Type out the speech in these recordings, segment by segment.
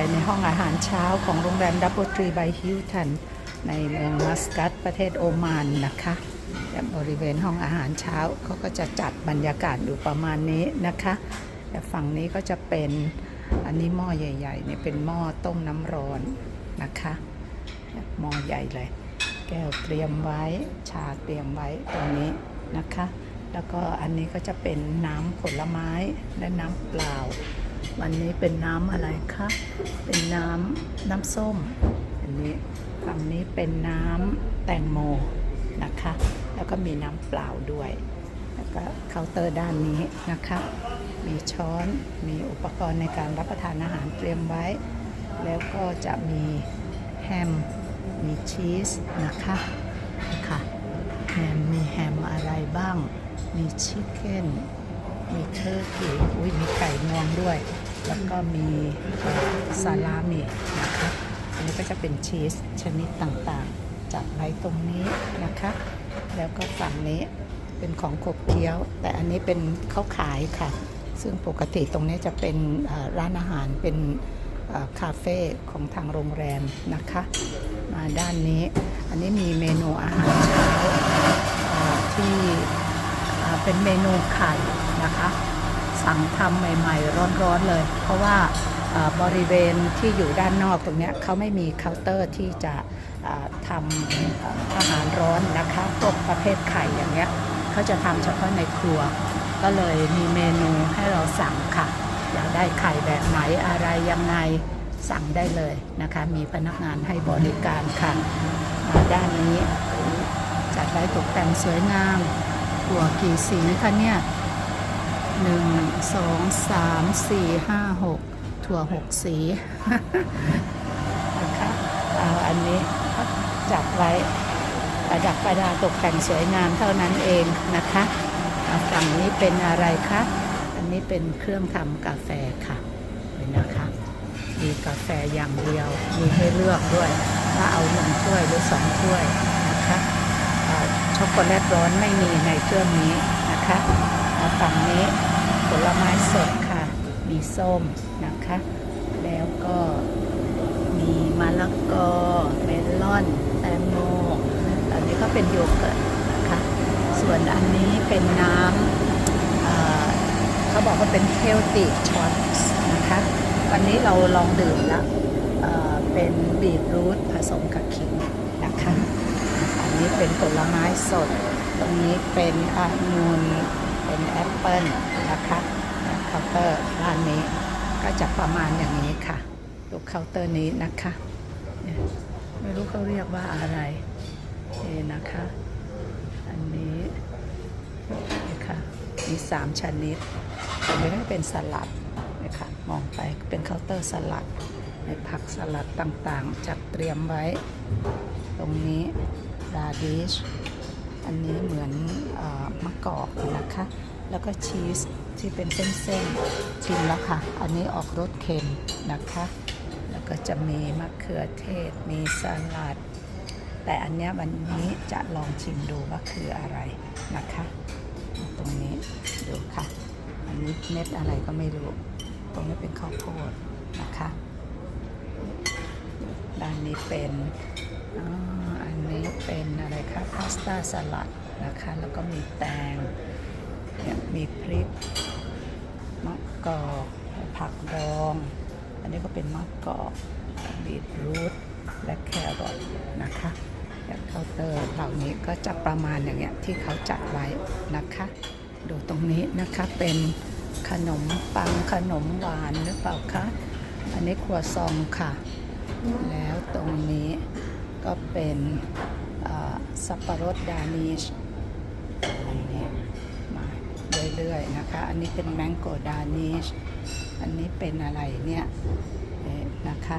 ายในห้องอาหารเช้าของโรงแรมดับเบิลทรีบายฮิลตันในเมืองมัสกัตประเทศโอมานนะคะและบริเวณห้องอาหารเช้าเขาก็จะจัดบรรยากาศอยู่ประมาณนี้นะคะแต่ฝั่งนี้ก็จะเป็นอันนี้หม้อใหญ่ๆเนี่ยเป็นหม้อต้มน้ำร้อนนะคะหม้อใหญ่เลย แก้วเตรียมไว้ชาเตรียมไว้ตรงนี้นะคะ แล้วก็อันนี้ก็จะเป็นน้ำผลไม้และน้ำเปล่า วันนี้เป็นน้ำอะไรคะ เป็นน้ำน้ำส้ม อันนี้ฝั่งนี้เป็นน้ำแตงโมนะคะ แล้วก็มีน้ำเปล่าด้วย แล้วก็เคาน์เตอร์ด้านนี้นะคะ มีช้อน มีอุปกรณ์ในการรับประทานอาหารเตรียมไว้ แล้วก็จะมีแฮม มีชีสนะคะค่ะแฮมมีแฮมอะไรบ้าง มีชิคเก้น มีเทอร์กีอุ้ยมีไก่งวงด้วย แล้วก็มีซาลามินะคะอันนี้ก็จะเป็นชีสชนิดต่างๆ จัดไว้ตรงนี้นะคะ แล้วก็ฝั่งนี้เป็นของขบเคี้ยว แต่อันนี้เป็นข้าวขายค่ะ ซึ่งปกติตรงนี้จะเป็นร้านอาหารเป็นคาเฟ่ของทางโรงแรมนะคะ มาด้านนี้ อันนี้มีเมนูอาหารเช้าที่ เป็นเมนูไข่นะคะ สั่งทำใหม่ ๆ ร้อนๆเลย เพราะว่าบริเวณที่อยู่ด้านนอกตรงนี้เขาไม่มีเคาน์เตอร์ที่จะทำอาหารร้อนนะคะพวกประเภทไข่อย่างเงี้ยเขาจะทำเฉพาะในครัว ก็เลยมีเมนูให้เราสั่งค่ะ อยากได้ไข่แบบไหนอะไรยังไงสั่งได้เลยนะคะ มีพนักงานให้บริการค่ะ ด้านนี้จัดไว้ตกแต่งสวยงาม ถั่วกี่สีคะเนี่ยหนึ่งสองสามสี่ห้าหกถั่วหกสีนะคะเอาอันนี้จัดไว้ประดับประดาตกแต่งสวยงามเท่านั้นเองนะคะเอาฝั่งนี้เป็นอะไรคะ อันนี้เป็นเครื่องทำกาแฟค่ะนี่นะคะ มีกาแฟอย่างเดียว มีให้เลือกด้วยว่าเอาหนึ่งถ้วยหรือสองถ้วย ช็อกโกแลตร้อนไม่มีในเครื่องนี้นะคะเอาฝั่งนี้ผลไม้สดค่ะ มีส้มนะคะ แล้วก็มีมะละกอเมลอนแตงโมอันนี้ก็เป็นโยเกิร์ตนะคะ ส่วนอันนี้เป็นน้ำเขาบอกว่าเป็น healthy shots นะคะ วันนี้เราลองดื่มแล้วเป็นบีทรูทผสมกับขิงนะคะ นี้เป็นผลไม้สด ตรงนี้เป็นองุ่นเป็นแอปเปิลนะคะเคาน์เตอร์ร้านนี้ก็จะประมาณอย่างนี้ค่ะดูเคาน์เตอร์นี้นะคะไม่รู้เขาเรียกว่าอะไรนี่นะคะ อันนี้นี่ค่ะมีสามชนิดอันนี้เป็นสลัดนี่ค่ะมองไปเป็นเคาน์เตอร์สลัดในผักสลัดต่างๆ จัดเตรียมไว้ ตรงนี้ ราดิช อันนี้เหมือนอมะกอกนะคะ แล้วก็ชีสที่เป็นเส้นๆ ชิมแล้วค่ะ อันนี้ออกรสเค็มนะคะ แล้วก็จะมีมะเขือเทศ มีสลัด แต่อันนี้วันนี้จะลองชิมดูว่าคืออะไรนะคะ ตรงนี้ดูค่ะ อันนี้เม็ดอะไรก็ไม่รู้ ตรงนี้เป็นข้าวโพดนะคะ ด้านนี้เป็น อันนี้เป็นอะไรคะพาสต้าสลัดนะคะ แล้วก็มีแตง มีพริก มะกอก ผักดอง อันนี้ก็เป็นมะกอก บีทรูท และแครอทนะคะและเคาน์เตอร์เหล่านี้ก็จะประมาณอย่างเงี้ยที่เขาจัดไว้นะคะ ดูตรงนี้นะคะเป็นขนมปังขนมหวานหรือเปล่าคะ อันนี้ครัวซองค่ะ แล้วตรงนี้ ก็เป็นสับปะรดดานิชอันนี้มาเรื่อยๆนะคะ อันนี้เป็นแมงโกดานิชอันนี้เป็นอะไรเนี่ยเอ๊ะนะคะ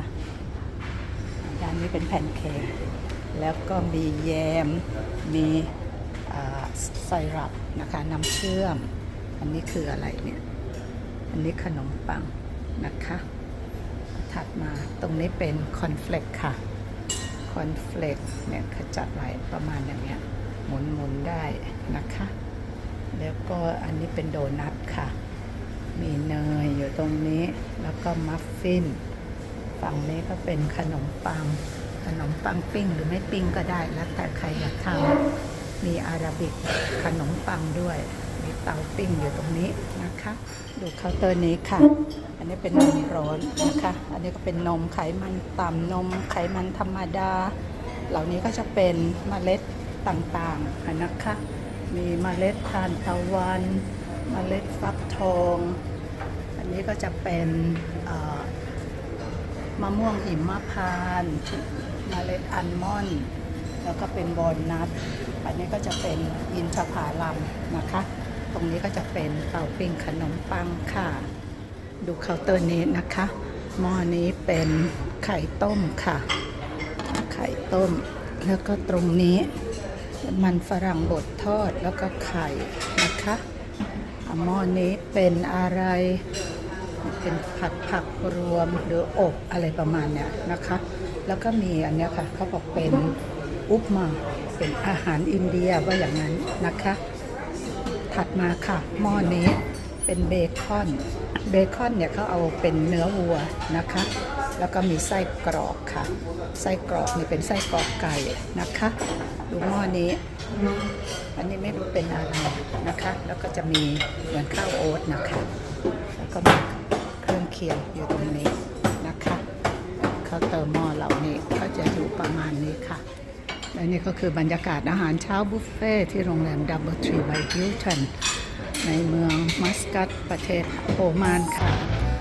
ด้านนี้เป็นแผ่นเค้กแล้วก็มีแยม มีไซรัปนะคะน้ำเชื่อม อันนี้คืออะไรเนี่ย อันนี้ขนมปังนะคะ ถัดมาตรงนี้เป็นคอนเฟลกค่ะ อนเฟลกเนี่ยเขาจัดไว้ประมาณอย่างเงี้ยหมุนหมุนๆได้นะคะ แล้วก็อันนี้เป็นโดนัทค่ะ มีเนยอยู่ตรงนี้แล้วก็มัฟฟิน ฝั่งนี้ก็เป็นขนมปัง ขนมปังปิ้งหรือไม่ปิ้งก็ได้แล้วแต่ใครอยากทำมีอาราบิกขนมปังด้วย มีเตาปิ้งอยู่ตรงนี้นะคะ ดูเคาน์เตอร์นี้ค่ะ อันนี้เป็นนมร้อนนะคะ อันนี้ก็เป็นนมไขมันต่ำนมไขมันธรรมดา เหล่านี้ก็จะเป็นเมล็ดต่างๆนะคะ มีเมล็ดทานตะวันเมล็ดฟักทอง อันนี้ก็จะเป็นมะม่วงหิมพานต์เมล็ดอัลมอนด์แล้วก็เป็นบอลนัทอันนี้ก็จะเป็นอินทผลัมนะคะ ตรงนี้ก็จะเป็นเตาปิ้งขนมปังค่ะ ดูเคาน์เตอร์นี้นะคะหม้อนี้เป็นไข่ต้มค่ะ ไข่ต้ม แล้วก็ตรงนี้มันฝรั่งบดทอดแล้วก็ไข่นะคะอะหม้อนี้เป็นอะไร เป็นผัดผักรวมหรืออบอะไรประมาณเนี้ยนะคะ แล้วก็มีอันเนี้ยค่ะเขาบอกเป็นอุปมา เป็นอาหารอินเดียว่าอย่างนั้นนะคะ ถัดมาค่ะ หม้อนี้เป็นเบคอนเบคอนเนี่ยเขาเอาเป็นเนื้อวัวนะคะ แล้วก็มีไส้กรอกค่ะ ไส้กรอกนี่เป็นไส้กรอกไก่นะคะดูหม้อนี้ อันนี้ไม่รู้เป็นอะไรนะคะ แล้วก็จะมีเหมือนข้าวโอ๊ตนะคะ แล้วก็มีเครื่องเคียงอยู่ตรงนี้นะคะเคาน์เตอร์หม้อเหล่านี้ก็จะอยู่ประมาณนี้ค่ะ และนี่ก็คือบรรยากาศอาหารเช้าบุฟเฟ่ที่โรงแรมดับเบิลทรีไบฮิลตันในเมืองมัสกัตประเทศโอมานค่ะ